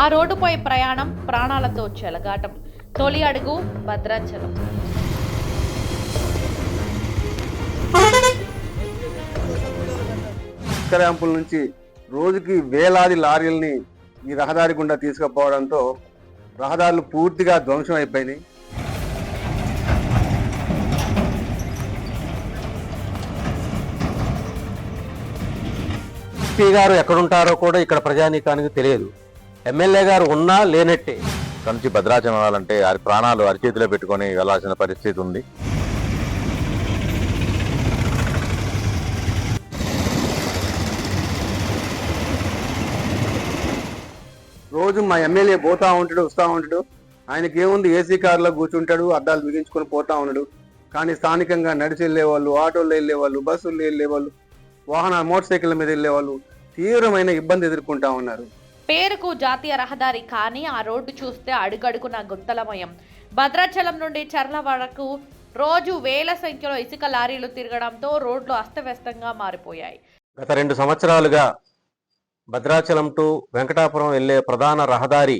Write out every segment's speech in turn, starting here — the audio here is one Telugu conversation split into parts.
ఆ రోడ్డుపై ప్రయాణం ప్రాణాలతో చెలగాటం. తొలి అడుగు భద్రాచలం. ఇసుక నుంచి రోజుకి వేలాది లారీలని ఈ రహదారి గుండా తీసుకుపోవడంతో రహదారులు పూర్తిగా ధ్వంసం అయిపోయినాయి. ఎస్పీ గారు ఎక్కడుంటారో కూడా ఇక్కడ ప్రజానీకానికి తెలియదు. ఎమ్మెల్యే గారు ఉన్నా లేనట్టే. నుంచి భద్రాచలం వెళ్ళాలంటే వారి ప్రాణాలు అరిచేతిలో పెట్టుకొని వెళ్ళాల్సిన పరిస్థితి ఉంది. రోజు మా ఎమ్మెల్యే పోతా ఉంటాడు వస్తూ ఉంటాడు. ఆయనకి ఏముంది ఏసీ కార్లో కూర్చుంటాడు అద్దాలు బిగించుకొని పోతా ఉన్నాడు కానీ స్థానికంగా నడిచి వెళ్ళేవాళ్ళు ఆటోల్లో వెళ్ళేవాళ్ళు బస్సుల్లో వెళ్ళేవాళ్ళు వాహన మోటార్ సైకిళ్ళ మీద వెళ్ళేవాళ్ళు తీవ్రమైన ఇబ్బంది ఎదుర్కొంటా ఉన్నారు. పేరుకు జాతీయ రహదారి కానీ ఆ రోడ్డు చూస్తే అడుగడుగున గుంతలమయం. భద్రాచలం నుండి చర్ల వరకు రోజు వేల సంఖ్యలో ఇసుక లారీలు తిరగడంతో రోడ్లు అస్తవ్యస్తంగా మారిపోయాయి. గత రెండు సంవత్సరాలుగా భద్రాచలం టు వెంకటాపురం వెళ్ళే ప్రధాన రహదారి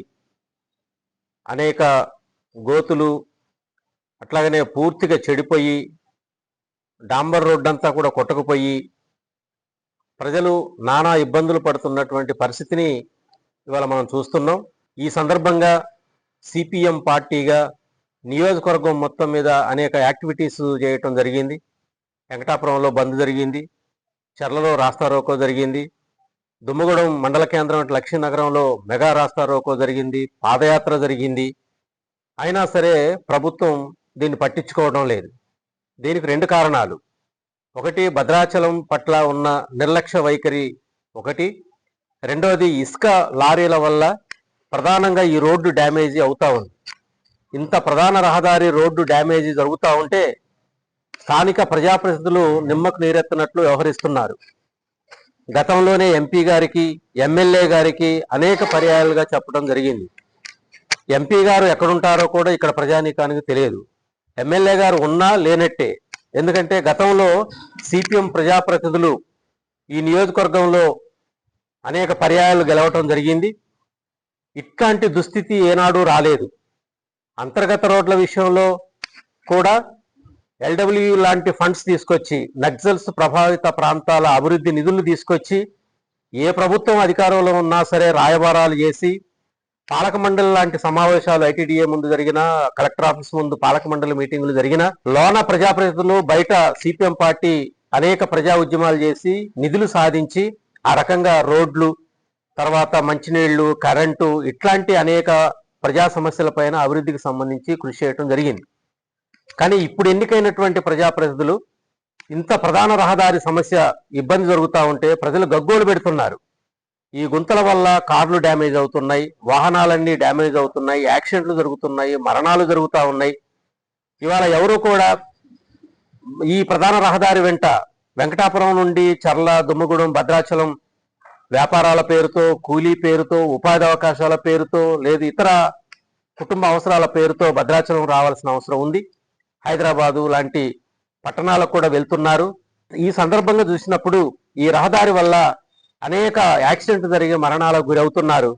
అనేక గోతులు అట్లాగనే పూర్తిగా చెడిపోయి డాంబర్ రోడ్డు అంతా కూడా కొట్టకుపోయి ప్రజలు నానా ఇబ్బందులు పడుతున్నటువంటి పరిస్థితిని ఇవాళ మనం చూస్తున్నాం. ఈ సందర్భంగా సిపిఎం పార్టీగా నియోజకవర్గం మొత్తం మీద అనేక యాక్టివిటీస్ చేయటం జరిగింది. వెంకటాపురంలో బంద్ జరిగింది. చర్లలో రాస్తా రోకో జరిగింది. దుమ్మగూడెం మండల కేంద్రం లక్ష్మీనగరంలో మెగా రాస్తా రోకో జరిగింది. పాదయాత్ర జరిగింది. అయినా సరే ప్రభుత్వం దీన్ని పట్టించుకోవడం లేదు. దీనికి రెండు కారణాలు. ఒకటి భద్రాచలం పట్ల ఉన్న నిర్లక్ష్య వైఖరి. ఒకటి రెండవది ఇసుక లారీల వల్ల ప్రధానంగా ఈ రోడ్డు డ్యామేజీ అవుతా ఉంది. ఇంత ప్రధాన రహదారి రోడ్డు డ్యామేజీ జరుగుతూ ఉంటే స్థానిక ప్రజాప్రతినిధులు నిమ్మకు నీరెత్తినట్లు వ్యవహరిస్తున్నారు. గతంలోనే ఎంపీ గారికి ఎమ్మెల్యే గారికి అనేక పర్యాయాలుగా చెప్పడం జరిగింది. ఎంపీ గారు ఎక్కడుంటారో కూడా ఇక్కడ ప్రజానీకానికి తెలియదు. ఎమ్మెల్యే గారు ఉన్నా లేనట్టే. ఎందుకంటే గతంలో సిపిఎం ప్రజాప్రతినిధులు ఈ నియోజకవర్గంలో అనేక పర్యాయాలు గెలవటం జరిగింది. ఇట్లాంటి దుస్థితి ఏనాడు రాలేదు. అంతర్గత రోడ్ల విషయంలో కూడా ఎల్డబ్ల్యూ లాంటి ఫండ్స్ తీసుకొచ్చి నక్సల్స్ ప్రభావిత ప్రాంతాల అభివృద్ధి నిధులు తీసుకొచ్చి ఏ ప్రభుత్వం అధికారంలో ఉన్నా సరే రాయబారాలు చేసి పాలక మండలి లాంటి సమావేశాలు ఐటీడీఏ ముందు జరిగిన కలెక్టర్ ఆఫీస్ ముందు పాలక మండలి మీటింగులు జరిగిన లోన ప్రజాప్రతినిధులు బయట సిపిఎం పార్టీ అనేక ప్రజా ఉద్యమాలు చేసి నిధులు సాధించి ఆ రకంగా రోడ్లు తర్వాత మంచినీళ్ళు కరెంటు ఇట్లాంటి అనేక ప్రజా సమస్యలపైన అభివృద్ధికి సంబంధించి కృషి చేయడం జరిగింది. కానీ ఇప్పుడు ఎన్నికైనటువంటి ప్రజాప్రతినిధులు ఇంత ప్రధాన రహదారి సమస్య ఇబ్బంది జరుగుతూ ఉంటే ప్రజలు గగ్గోలు పెడుతున్నారు. ఈ గుంతల వల్ల కార్లు డ్యామేజ్ అవుతున్నాయి వాహనాలన్నీ డ్యామేజ్ అవుతున్నాయి యాక్సిడెంట్లు జరుగుతున్నాయి మరణాలు జరుగుతూ ఉన్నాయి. ఇవాళ ఎవరు కూడా ఈ ప్రధాన రహదారి వెంట వెంకటాపురం నుండి చర్ల దుమ్మగూడెం భద్రాచలం వ్యాపారాల పేరుతో కూలీ పేరుతో ఉపాధి అవకాశాల పేరుతో లేదు ఇతర కుటుంబ అవసరాల పేరుతో భద్రాచలం రావాల్సిన అవసరం ఉంది. హైదరాబాదు లాంటి పట్టణాలకు కూడా వెళ్తున్నారు. ఈ సందర్భంగా చూసినప్పుడు ఈ రహదారి వల్ల అనేక యాక్సిడెంట్ జరిగే మరణాలకు గురవుతున్నారు.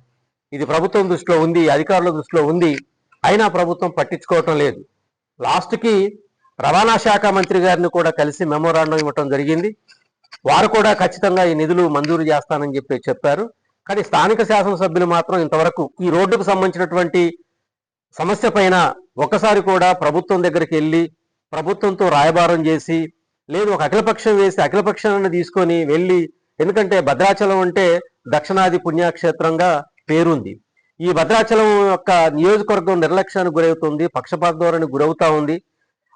ఇది ప్రభుత్వం దృష్టిలో ఉంది అధికారుల దృష్టిలో ఉంది. అయినా ప్రభుత్వం పట్టించుకోవటం లేదు. లాస్ట్కి రవాణా శాఖ మంత్రి గారిని కూడా కలిసి మెమోరాండం ఇవ్వటం జరిగింది. వారు కూడా ఖచ్చితంగా ఈ నిధులు మంజూరు చేస్తానని చెప్పి చెప్పారు. కానీ స్థానిక శాసనసభ్యులు మాత్రం ఇంతవరకు ఈ రోడ్డుకు సంబంధించినటువంటి సమస్య పైన ఒక్కసారి కూడా ప్రభుత్వం దగ్గరికి వెళ్ళి ప్రభుత్వంతో రాయబారం చేసి లేదు ఒక అఖిలపక్షం వేసి అఖిలపక్షాన్ని తీసుకొని వెళ్ళి ఎందుకంటే భద్రాచలం అంటే దక్షిణాది పుణ్యక్షేత్రంగా పేరుంది. ఈ భద్రాచలం యొక్క నియోజకవర్గం నిర్లక్ష్యానికి గురవుతుంది పక్షపాత ధోరణి గురవుతా ఉంది.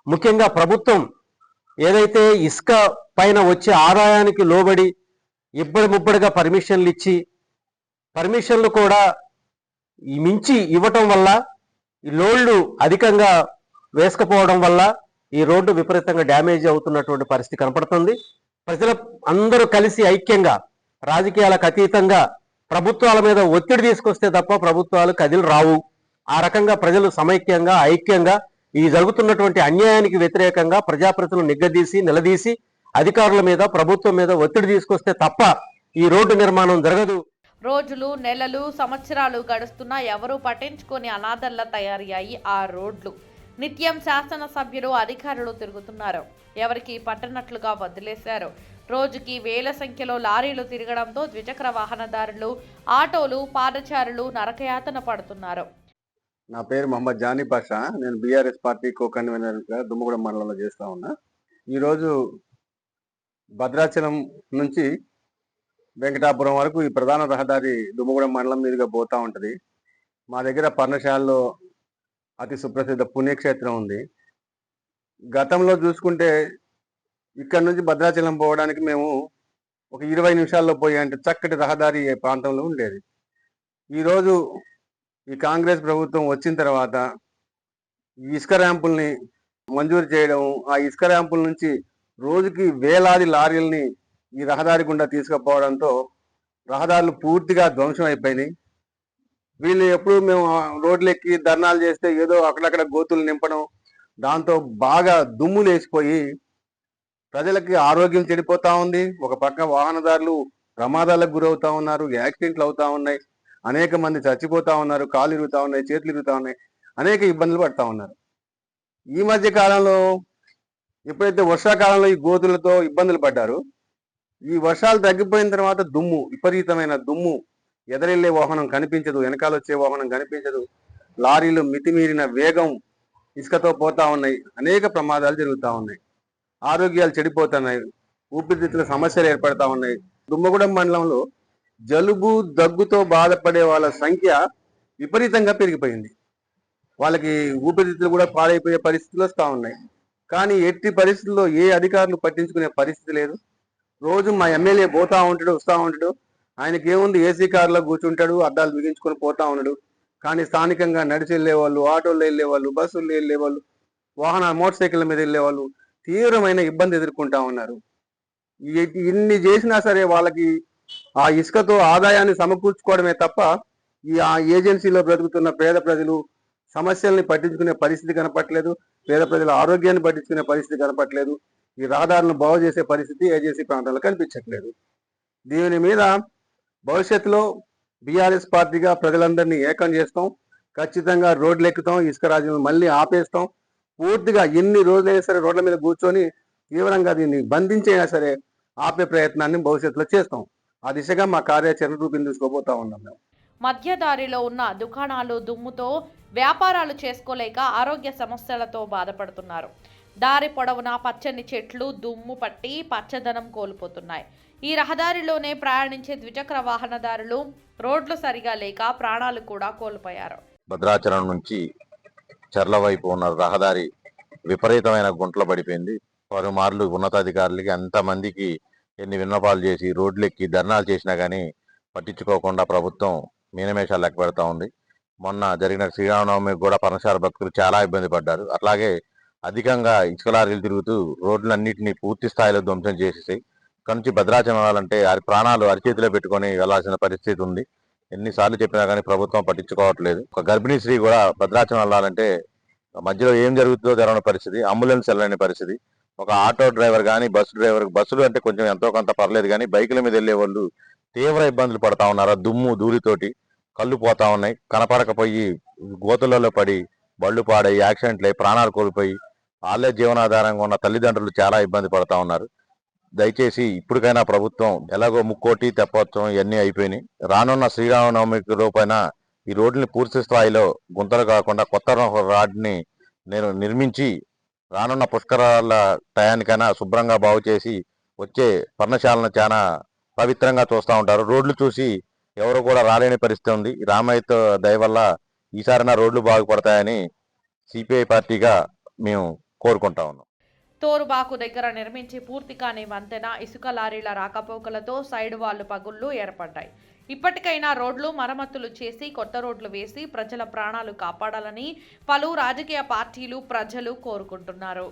ముఖ్యంగా ప్రభుత్వం ఏదైతే ఇసుక పైన వచ్చే ఆదాయానికి లోబడి ఇబ్బడి ముబ్బడిగా పర్మిషన్లు ఇచ్చి పర్మిషన్లు కూడా మించి ఇవ్వటం వల్ల ఈ లోన్లు అధికంగా వేసుకపోవడం వల్ల ఈ రోడ్డు విపరీతంగా డ్యామేజ్ అవుతున్నటువంటి పరిస్థితి కనపడుతుంది. ప్రజల అందరూ కలిసి ఐక్యంగా రాజకీయాలకు అతీతంగా ప్రభుత్వాల మీద ఒత్తిడి తీసుకొస్తే తప్ప ప్రభుత్వాలు కదిలి రావు. ఆ రకంగా ప్రజలు సమైక్యంగా ఐక్యంగా ఈ జరుగుతున్నటువంటి అన్యాయానికి వ్యతిరేకంగా ప్రజాప్రతినిధులు నిగ్గదీసి నిలదీసి అధికారుల మీద ప్రభుత్వం మీద ఒత్తిడి తీసుకొస్తే తప్ప ఈ రోడ్డు నిర్మాణం జరగదు. రోజులు నెలలు సంవత్సరాలు గడుస్తున్నా ఎవరూ పట్టించుకొని అనాథల్లా తయారయ్యాయి ఆ రోడ్లు. నిత్యం శాసనసభ్యులు అధికారులు తిరుగుతున్నారు. ఎవరికి పట్టనట్లుగా వదిలేశారు. రోజుకి వేల సంఖ్యలో లారీలు తిరగడంతో ద్విచక్ర వాహనదారులు ఆటోలు పాదచారులు నరకయాతన పడుతున్నారు. నా పేరు మహమ్మద్ జానీ పాషా. నేను బీఆర్ఎస్ పార్టీ కో కన్వీనర్గా దుమ్మగూడెం మండలంలో చేస్తా ఉన్నా. ఈరోజు భద్రాచలం నుంచి వెంకటాపురం వరకు ఈ ప్రధాన రహదారి దుమ్మగూడెం మండలం మీదుగా పోతా ఉంటుంది. మా దగ్గర పర్ణశాలలో అతి సుప్రసిద్ధ పుణ్యక్షేత్రం ఉంది. గతంలో చూసుకుంటే ఇక్కడ నుంచి భద్రాచలం పోవడానికి మేము ఒక ఇరవై నిమిషాల్లో పోయే అంటే చక్కటి రహదారి ప్రాంతంలో ఉండేది. ఈరోజు ఈ కాంగ్రెస్ ప్రభుత్వం వచ్చిన తర్వాత ఈ ఇసుక ర్యాంపుల్ని మంజూరు చేయడం ఆ ఇసుక ర్యాంపుల నుంచి రోజుకి వేలాది లారీల్ని ఈ రహదారి గుండా తీసుకుపోవడంతో రహదారులు పూర్తిగా ధ్వంసం అయిపోయినాయి. వీళ్ళు ఎప్పుడు మేము రోడ్లు ఎక్కి ధర్నాలు చేస్తే ఏదో అక్కడక్కడ గోతులు నింపడం దాంతో బాగా దుమ్ము లేచిపోయి ప్రజలకి ఆరోగ్యం చెడిపోతా ఉంది. ఒక పక్క వాహనదారులు ప్రమాదాలకు గురవుతా ఉన్నారు యాక్సిడెంట్లు అవుతా ఉన్నాయి. అనేక మంది చచ్చిపోతా ఉన్నారు కాలు ఇరుగుతా ఉన్నాయి చేతులు ఇరుగుతా ఉన్నాయి అనేక ఇబ్బందులు పడతా ఉన్నారు. ఈ మధ్య కాలంలో ఎప్పుడైతే వర్షాకాలంలో ఈ గోతులతో ఇబ్బందులు పడ్డారు ఈ వర్షాలు తగ్గిపోయిన తర్వాత దుమ్ము విపరీతమైన దుమ్ము ఎదరెళ్ళే వాహనం కనిపించదు వెనకాల వచ్చే వాహనం కనిపించదు లారీలు మితిమీరిన వేగం ఇసుకతో పోతా ఉన్నాయి అనేక ప్రమాదాలు జరుగుతూ ఉన్నాయి. ఆరోగ్యాలు చెడిపోతున్నాయి ఊపిరితిత్తుల సమస్యలు ఏర్పడతా ఉన్నాయి. దుమ్మగూడెం మండలంలో జలుబు దగ్గుతో బాధపడే వాళ్ళ సంఖ్య విపరీతంగా పెరిగిపోయింది. వాళ్ళకి ఊపిరితిత్తులు కూడా పాడైపోయే పరిస్థితులు వస్తూ ఉన్నాయి. కానీ ఎట్టి పరిస్థితుల్లో ఏ అధికారులు పట్టించుకునే పరిస్థితి లేదు. రోజు మా ఎమ్మెల్యే పోతా ఉంటాడు వస్తూ ఉంటాడు. ఆయనకి ఏముంది? ఏసీ కారులో కూర్చుంటాడు అద్దాలు బిగించుకొని పోతా ఉన్నాడు. కానీ స్థానికంగా నడిచి వెళ్ళేవాళ్ళు ఆటోలు ఆటోల్లో వెళ్ళే బస్సుల్లో వెళ్ళేవాళ్ళు వాహన మోటార్ సైకిళ్ళ మీద వెళ్ళేవాళ్ళు తీవ్రమైన ఇబ్బంది ఎదుర్కొంటా ఉన్నారు. ఇన్ని చేసినా సరే వాళ్ళకి ఆ ఇసుకతో ఆదాయాన్ని సమకూర్చుకోవడమే తప్ప ఈ ఆ ఏజెన్సీలో బ్రతుకుతున్న పేద ప్రజలు సమస్యల్ని పట్టించుకునే పరిస్థితి కనపట్లేదు పేద ప్రజల ఆరోగ్యాన్ని పట్టించుకునే పరిస్థితి కనపట్లేదు ఈ రహదారులను బాగు చేసే పరిస్థితి ఏజెన్సీ ప్రాంతాల్లో కనిపించట్లేదు. దీని మీద భవిష్యత్తులో బీఆర్ఎస్ పార్టీగా ప్రజలందరినీ ఏకం చేస్తాం. ఖచ్చితంగా రోడ్లు ఎక్కుతాం ఇసుక రాజ్యం మళ్ళీ ఆపేస్తాం. పూర్తిగా ఎన్ని రోజులైనా సరే రోడ్ల మీద కూర్చొని తీవ్రంగా దీన్ని బంధించైనా సరే ఆపే ప్రయత్నాన్ని భవిష్యత్తులో చేస్తాం. ఆ దిశగా మా కార్యాచరణ రూపొందించుకోబోతా ఉన్నాం మేము. మధ్యదారిలో ఉన్న దుకాణాలు దుమ్ముతో వ్యాపారాలు చేసుకోలేక ఆరోగ్య సమస్యలతో బాధపడుతున్నారు. దారి పొడవునా పచ్చని చెట్లు దుమ్ము పట్టి పచ్చదనం కోల్పోతున్నాయి. ఈ రహదారిలోనే ప్రయాణించే ద్విచక్ర వాహనదారులు రోడ్లు సరిగా లేక ప్రాణాలు కూడా కోల్పోయారు. భద్రాచలం నుంచి చర్ల వైపు ఉన్న రహదారి విపరీతమైన గుంటలు పడిపోయింది. పలుమార్లు ఉన్నతాధికారులకి అంతమందికి ఎన్ని విన్నపాలు చేసి రోడ్లు ఎక్కి ధర్నాలు చేసినా కానీ పట్టించుకోకుండా ప్రభుత్వం మీనమేషాలు లెక్క పెడతా ఉంది. మొన్న జరిగిన శ్రీరామనవమికి కూడా పర్ణశాల భక్తులు చాలా ఇబ్బంది పడ్డారు. అట్లాగే అధికంగా ఇసుక లారీలు తిరుగుతూ రోడ్లన్నింటినీ పూర్తి స్థాయిలో ధ్వంసం చేసేసాయి కనుంచి నుంచి భద్రాచలం వెళ్ళాలంటే వారి ప్రాణాలు అరిచేతిలో పెట్టుకొని వెళ్ళాల్సిన పరిస్థితి ఉంది. ఎన్నిసార్లు చెప్పినా కానీ ప్రభుత్వం పట్టించుకోవట్లేదు. ఒక గర్భిణీ స్త్రీ కూడా భద్రాచలం వెళ్ళాలంటే మధ్యలో ఏం జరుగుతుందో తెరవని పరిస్థితి అంబులెన్స్ వెళ్ళని పరిస్థితి. ఒక ఆటో డ్రైవర్ కానీ బస్సు డ్రైవర్ బస్సులు అంటే కొంచెం ఎంతో కొంత పర్లేదు కానీ బైకుల మీద వెళ్ళే వాళ్ళు తీవ్ర ఇబ్బందులు పడతా ఉన్నారు? దుమ్ము ధూళితోటి కళ్ళు పోతా ఉన్నాయి. కనపడకపోయి గోతులలో పడి బళ్ళు పాడై యాక్సిడెంట్లు అయి ప్రాణాలు కోల్పోయి వాళ్ళే జీవనాధారంగా ఉన్న తల్లిదండ్రులు చాలా ఇబ్బంది పడతా ఉన్నారు. దయచేసి ఇప్పటికైనా ప్రభుత్వం ఎలాగో ముక్కోటి తెప్పోత్సవం ఇవన్నీ అయిపోయినాయి. రానున్న శ్రీరామనవమి రూపైన ఈ రోడ్డుని పూర్తి స్థాయిలో గుంతలు కాకుండా కొత్త రాడ్ని నేను నిర్మించి రానున్న పుష్కరాల టయానికైనా శుభ్రంగా బాగు చేసి వచ్చే పర్ణశాలను చాలా పవిత్రంగా చూస్తూ ఉంటారు. రోడ్లు చూసి ఎవరు కూడా రాలేని పరిస్థితి ఉంది. రామయ్య దయ వల్ల ఈసారైనా రోడ్లు బాగుపడతాయని సిపిఐ పార్టీగా మేము కోరుకుంటా ఉన్నాం. తోరుబాకు దగ్గర నిర్మించి పూర్తి కాని వంతెన ఇసుక లారీల రాకపోకలతో సైడ్ వాళ్ళు పగుళ్ళు ఏర్పడ్డాయి. ఇప్పటికైనా రోడ్లు మరమ్మతులు చేసి కొత్త రోడ్లు వేసి ప్రజల ప్రాణాలు కాపాడాలని పలు రాజకీయ పార్టీలు ప్రజలు కోరుకుంటున్నారు.